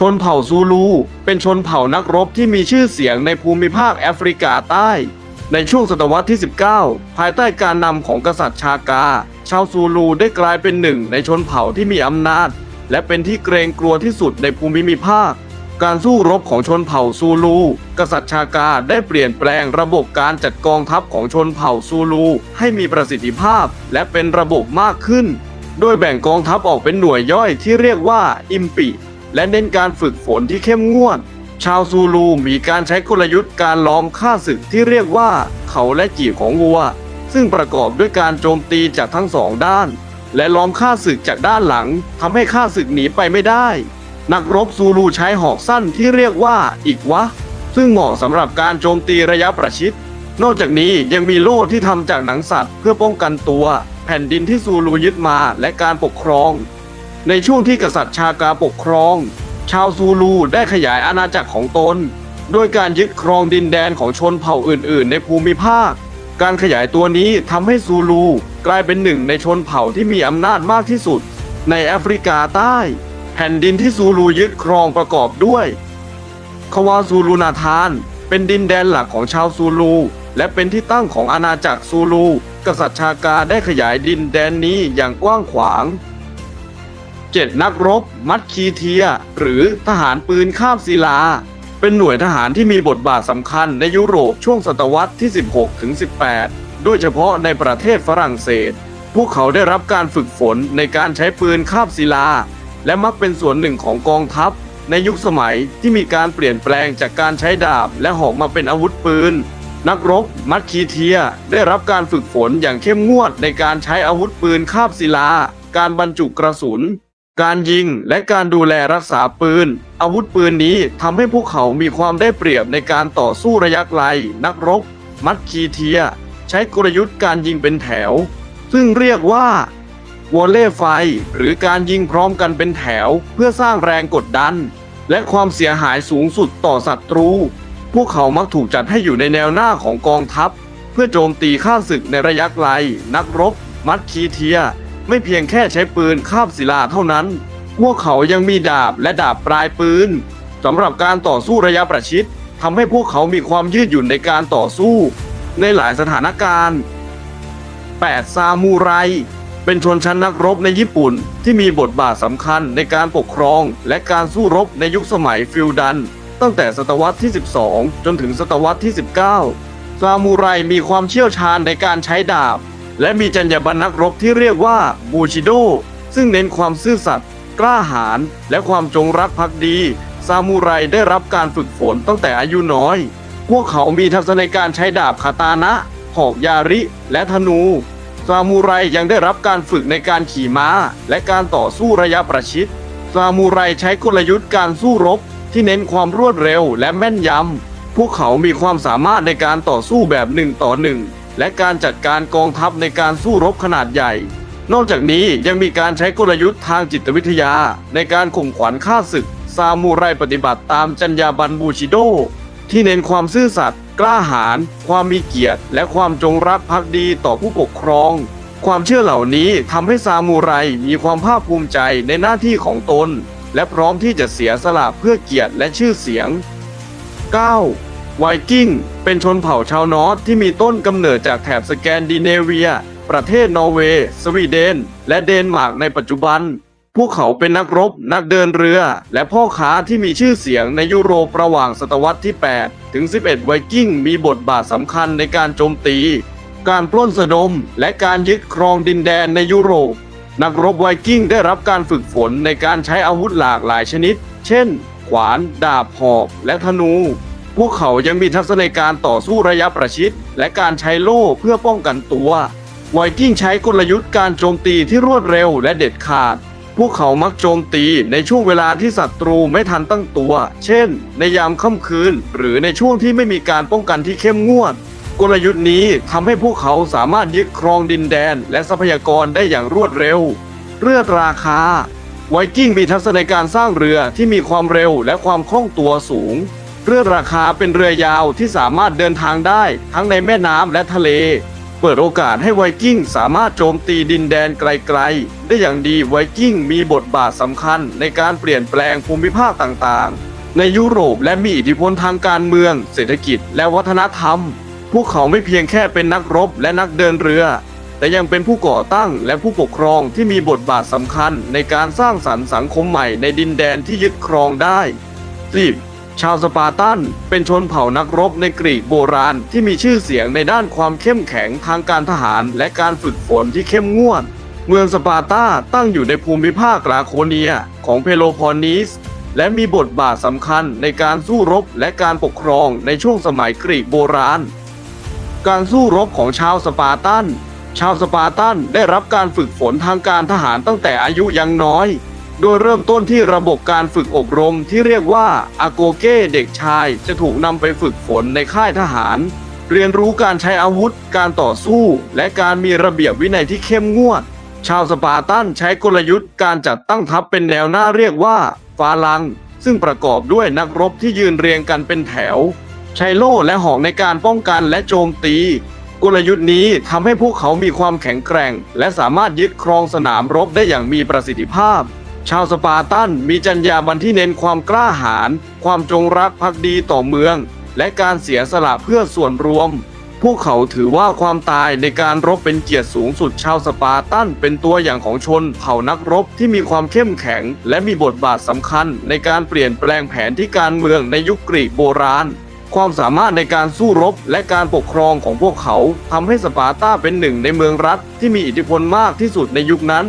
ชนเผ่าซูลู เป็นชนเผ่านักรบที่มีชื่อเสียงในภูมิภาคแอฟริกาใต้ ในช่วงศตวรรษที่ 19 ภายใต้การนำของกษัตริย์ชากา ชาวซูลูได้กลายเป็นหนึ่งในชนเผ่าที่มีอำนาจ และเป็นที่เกรงกลัวที่สุดในภูมิภาค การสู้รบของชนเผ่าซูลู กษัตริย์ชากาได้เปลี่ยนแปลงระบบการจัดกองทัพของชนเผ่าซูลู ให้มีประสิทธิภาพและเป็นระบบมากขึ้น โดยแบ่งกองทัพออกเป็นหน่วยย่อยที่เรียกว่าอิมปิ และเน้นการฝึกฝนที่เข้มงวด ชาวซูลูมีการใช้กลยุทธ์การล้อมฆ่าศึกที่เรียกว่าเขาและจีบของวัว ซึ่งประกอบด้วยการโจมตีจากทั้งสองด้าน และล้อมฆ่าศึกจากด้านหลังทำให้ฆ่าศึกหนีไปไม่ได้ นักรบซูลูใช้หอกสั้นที่เรียกว่าอีกวะ ซึ่งเหมาะสำหรับการโจมตีระยะประชิดนอกจากนี้ยังมีโล่ที่ทำจากหนังสัตว์เพื่อป้องกันตัว แผ่นดินที่ซูลูยึดมาและการปกครอง ในช่วงที่กษัตริย์ชากาปกครอง ชาวซูลูได้ขยายอาณาจักรของตน โดยการยึดครองดินแดนของชนเผ่าอื่น ๆ ในภูมิภาค การขยายตัวนี้ทำให้ซูลูกลายเป็นหนึ่งในชนเผ่าที่มีอำนาจมากที่สุด ในแอฟริกาใต้ แผ่นดินที่ซูลูยึดครองประกอบด้วยควาซูลูนาธาน เป็นดินแดนหลักของชาวซูลู และเป็นที่ตั้งของอาณาจักรซูลู กษัตริย์ชากาได้ขยายดินแดนนี้อย่างกว้างขวาง 7นักรบ มัดคีเทีย หรือทหารปืนข้ามศิลา เป็นหน่วยทหารที่มีบทบาทสำคัญในยุโรปช่วงศตวรรษที่ 16 ถึง 18โดยเฉพาะในประเทศฝรั่งเศส พวกเขาได้รับการฝึกฝนในการใช้ปืนคาบศิลา และมักเป็นส่วนหนึ่งของกองทัพ ในยุคสมัยที่มีการเปลี่ยนแปลงจากการใช้ดาบและหอกมาเป็นอาวุธปืนนักรบ มัดคีเทีย ได้รับการฝึกฝนอย่างเข้มงวดในการใช้อาวุธปืนคาบศิลา การบรรจุกระสุน การยิงและการดูแลรักษาปืน อาวุธปืนนี้ทำให้พวกเขามีความได้เปรียบในการต่อสู้ระยะไกล นักรบ มัดคีเทีย ใช้กลยุทธ์การยิงเป็นแถว ซึ่งเรียกว่าวอลเล่ไฟ หรือการยิงพร้อมกันเป็นแถว เพื่อสร้างแรงกดดัน และความเสียหายสูงสุดต่อศัตรู พวกเขามักถูกจัดให้อยู่ในแนวหน้าของกองทัพ เพื่อโจมตีข้าศึกในระยะไกล นักรบ มัดคีเทีย ไม่เพียงแค่ใช้ปืนคาบศิลาเท่านั้น พวกเขายังมีดาบและดาบปลายปืนสำหรับการต่อสู้ระยะประชิดทำให้พวกเขามีความยืดหยุ่นในการต่อสู้ ในหลายสถานการณ์ 8 ซามูไร เป็นชนชั้นนักรบในญี่ปุ่นที่มีบทบาทสำคัญในการปกครองและการสู้รบในยุคสมัยฟิวดัน ตั้งแต่ศตวรรษที่ 12 จนถึงศตวรรษที่ 19 ซามูไรมีความเชี่ยวชาญในการใช้ดาบ และมีจรรยาบรรณนักรบที่เรียกว่าบูชิโด ซึ่งเน้นความซื่อสัตย์กล้าหาญและความจงรักภักดี ซามูไรได้รับการฝึกฝนตั้งแต่อายุน้อย พวกเขามีทักษะในการใช้ดาบคาตานะ หอกยาริ และธนู ซามูไรยังได้รับการฝึกในการขี่ม้า และการต่อสู้ระยะประชิด ซามูไรใช้กลยุทธ์การสู้รบ ที่เน้นความรวดเร็วและแม่นยำ พวกเขามีความสามารถในการต่อสู้แบบหนึ่งต่อหนึ่ง และการจัดการกองทัพในการสู้รบขนาดใหญ่ นอกจากนี้ยังมีการใช้กลยุทธ์ทางจิตวิทยา ในการข่มขวัญฆ่าศึก ซามูไรปฏิบัติตามจรรยาบรรณบูชิโด ที่เน้นความซื่อสัตย์กล้าหาญความมีเกียรติ และความจงรักภักดีต่อผู้ปกครอง ความเชื่อเหล่านี้ทำให้ซามูไรมีความภาคภูมิใจในหน้าที่ของตน และพร้อมที่จะเสียสละเพื่อเกียรติและชื่อเสียง 9. ไวกิ้ง เป็นชนเผ่าชาวนอร์สที่มีต้นกำเนิดจากแถบสแกนดิเนเวีย ประเทศนอร์เวย์ สวีเดน และเดนมาร์กในปัจจุบัน พวกเขาเป็นนักรบ นักเดินเรือ และพ่อค้าที่มีชื่อเสียงในยุโรประหว่างศตวรรษที่ 8 ถึง 11 ไวกิ้ง มีบทบาทสำคัญในการโจมตี การปล้นสะดม และการยึดครองดินแดนในยุโรป นักรบไวกิ้งได้รับการฝึกฝนในการใช้อาวุธหลากหลายชนิด เช่น ขวาน ดาบหอก และธนู พวกเขายังมีทักษะในการต่อสู้ระยะประชิด และการใช้โล่เพื่อป้องกันตัวไวกิ้งใช้กลยุทธ์การโจมตีที่รวดเร็วและเด็ดขาด พวกเขามักโจมตีในช่วงเวลาที่ศัตรูไม่ทันตั้งตัว เช่น ในยามค่ำคืน หรือในช่วงที่ไม่มีการป้องกันที่เข้มงวด กลยุทธ์นี้ทำให้พวกเขาสามารถยึดครองดินแดน และทรัพยากรได้อย่างรวดเร็ว เรือราคาไวกิ้งมีทักษะในการสร้างเรือที่มีความเร็วและความคล่องตัวสูง เรือราคาเป็นเรือยาวที่สามารถเดินทางได้ทั้งในแม่น้ำและทะเล เปิดโอกาสให้ไวกิ้งสามารถโจมตีดินแดนไกลๆ ได้อย่างดีไวกิ้งมีบทบาทสำคัญในการเปลี่ยนแปลงภูมิภาคต่างๆ ในยุโรปและมีอิทธิพลทางการเมือง เศรษฐกิจและวัฒนธรรม พวกเขาไม่เพียงแค่เป็นนักรบและนักเดินเรือ แต่ยังเป็นผู้ก่อตั้งและผู้ปกครองที่มีบทบาทสำคัญในการสร้างสรรค์สังคมใหม่ในดินแดนที่ยึดครองได้ 10. ชาวสปาร์ตันเป็นชนเผ่านักรบในกรีกโบราณ ที่มีชื่อเสียงในด้านความเข้มแข็งทางการทหารและการฝึกฝนที่เข้มงวด เมืองสปาร์ตาตั้งอยู่ในภูมิภาคลาโคเนียของเพโลพอนีสและมีบทบาทสำคัญในการสู้รบและการปกครองในช่วงสมัยกรีกโบราณ การสู้รบของชาวสปาร์ตัน ชาวสปาร์ตันได้รับการฝึกฝนทางการทหารตั้งแต่อายุยังน้อย โดยเริ่มต้นที่ระบบการฝึกอบรมที่เรียกว่าอาโกเก้เด็กชายจะถูกนำไปฝึกฝนในค่ายทหาร เรียนรู้การใช้อาวุธ การต่อสู้ และการมีระเบียบวินัยที่เข้มงวด ชาวสปาร์ตันใช้กลยุทธ์การจัดตั้งทัพเป็นแนวหน้าเรียกว่าฟาลัง ซึ่งประกอบด้วยนักรบที่ยืนเรียงกันเป็นแถว ใช้โล่และหอกในการป้องกันและโจมตีกลยุทธ์นี้ทำให้พวกเขามีความแข็งแกร่ง และสามารถยึดครองสนามรบได้อย่างมีประสิทธิภาพ ชาวสปาร์ตันมีจรรยาบรรณที่เน้นความกล้าหาญความจงรักภักดีต่อเมือง และการเสียสละเพื่อส่วนรวม พวกเขาถือว่าความตายในการรบเป็นเกียรติสูงสุดชาวสปาร์ตันเป็นตัวอย่างของชนเผ่านักรบที่มีความเข้มแข็ง และมีบทบาทสำคัญในการเปลี่ยนแปลงแผนที่การเมืองในยุคกรีกโบราณความสามารถในการสู้รบและการปกครองของพวกเขาทำให้สปาร์ตาเป็นหนึ่งในเมืองรัฐที่มีอิทธิพลมากที่สุดในยุคนั้น